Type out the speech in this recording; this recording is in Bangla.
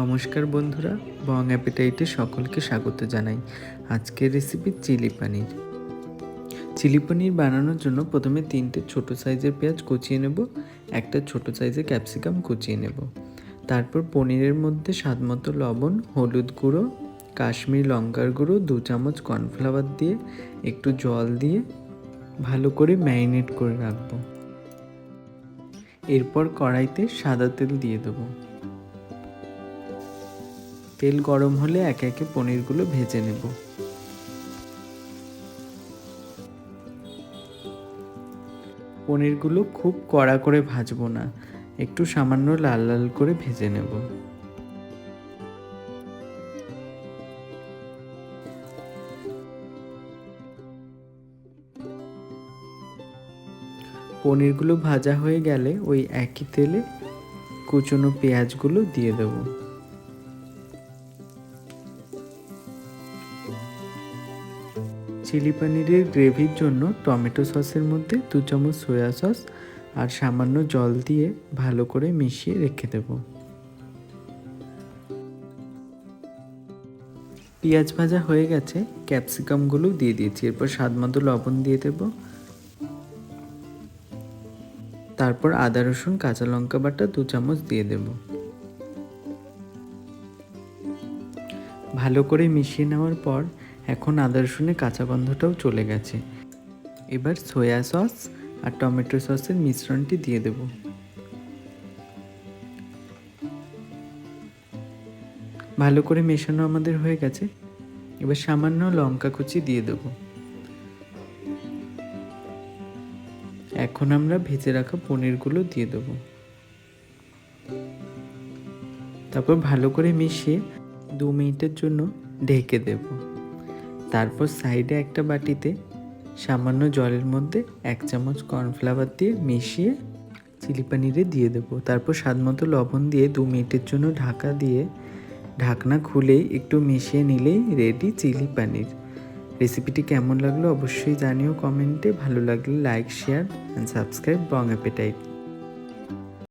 নমস্কার বন্ধুরা, বং অ্যাপেটাইটে সকলকে স্বাগত জানাই। আজকের recipe chilli paneer. Chilli paneer বানানোর জন্য প্রথমে তিনটে ছোট সাইজের পেঁয়াজ কুচিয়ে নেব, একটা ছোট সাইজের ক্যাপসিকাম কুচিয়ে নেব। তারপর পনিরের মধ্যে স্বাদমতো লবণ, হলুদ গুঁড়ো, কাশ্মীর লঙ্কার গুঁড়ো, দু চামচ কর্নফ্লাওয়ার দিয়ে একটু জল দিয়ে ভালো করে ম্যারিনেট করে রাখব। এরপর কড়াইতে সাদা তেল দিয়ে দেবো। তেল গরম হলে একে একে পনিরগুলো ভেজে নেব। পনিরগুলো খুব কড়া করে ভাজবো না, একটু সামান্য লাল লাল করে ভেজে নেব। পনিরগুলো ভাজা হয়ে গেলে ওই একই তেলে কুচনো পেঁয়াজগুলো দিয়ে দেবো। চিলি পনিরের গ্রেভির জন্য টমেটো সসের মধ্যে দু চামচ সয়া সস আর সামান্য জল দিয়ে ভালো করে মিশিয়ে রেখে দেব। পেঁয়াজ ভাজা হয়ে গেছে, ক্যাপসিকামগুলো দিয়ে দিয়েছি, এরপর স্বাদ মতো লবণ দিয়ে দেব। তারপর আদা, রসুন, কাঁচা লঙ্কা বাটা দু চামচ দিয়ে দেব। ভালো করে মিশিয়ে নেওয়ার পর এখন আদা রসুনের কাঁচা গন্ধটাও চলে গেছে। এবার সয়া সস আর টমেটো সসের মিশ্রণটি দিয়ে দেব। ভালো করে মেশানো আমাদের হয়ে গেছে। এবার সামান্য লঙ্কা কুচি দিয়ে দেব। এখন আমরা ভেজে রাখা পনিরগুলো দিয়ে দেব। তারপর ভালো করে মিশিয়ে দু মিনিটের জন্য ঢেকে দেবো। তারপর সাইডে একটা বাটিতে সামান্য জলের মধ্যে এক চামচ কর্নফ্লাওয়ার দিয়ে মিশিয়ে চিলি পানিরে দিয়ে দেবো। তারপর স্বাদ মতো লবণ দিয়ে দু মিনিটের জন্য ঢাকা দিয়ে ঢাকনা খুলেই একটু মিশিয়ে নিলেই রেডি চিলি পানির। রেসিপিটি কেমন লাগল অবশ্যই জানিও কমেন্টে। ভালো লাগলে like share and subscribe Bong appetite